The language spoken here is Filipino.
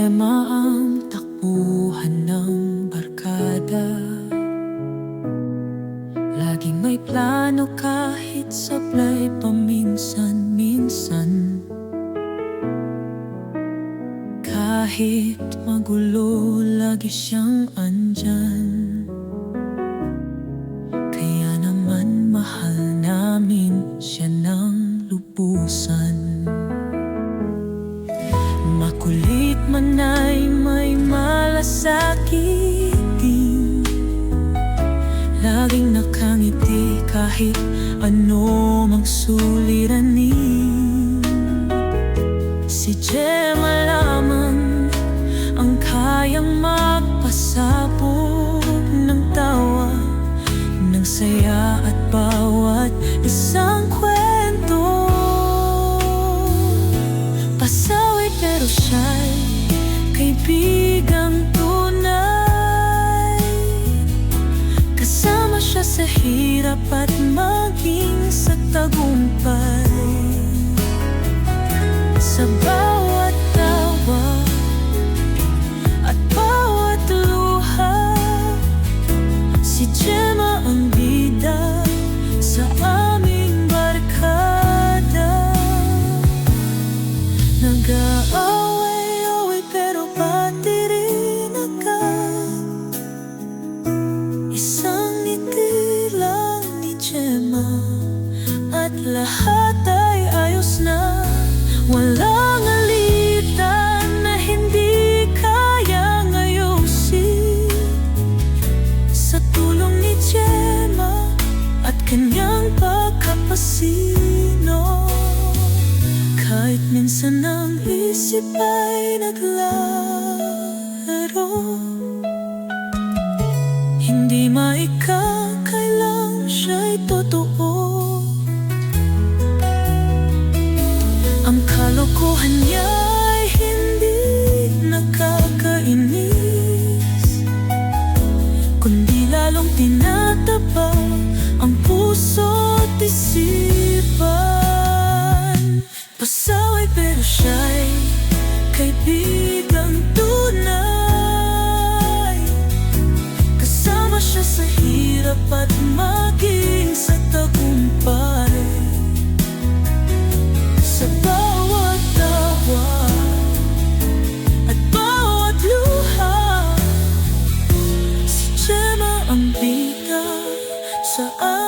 Gemma ang takbuhan ng barkada. Laging may plano kahit sablay paminsan-minsan. Kahit magulo, lagi siyang andyan. Kaya naman mahal namin siya ng lubusan. Makulit man ay may malasakitin Laging nakangiti kahit ano mang suliranin. Si Gemma lamang ang kayang magpasabog ng tawa Ng saya at bawat isang siya sa hirap at maging sa tagumpay. Sa lahat ay ayos na. Walang alitan na hindi kayang ayusin Sa tulong ni Gemma At kanyang pagkapasino. Kahit minsan ang isip ay naglaro. Hindi maikakailang kalokohan niya ay hindi nakakainis Kundi lalong tinataba ang puso at isipan. Pasaway pero siya'y kaibigang So.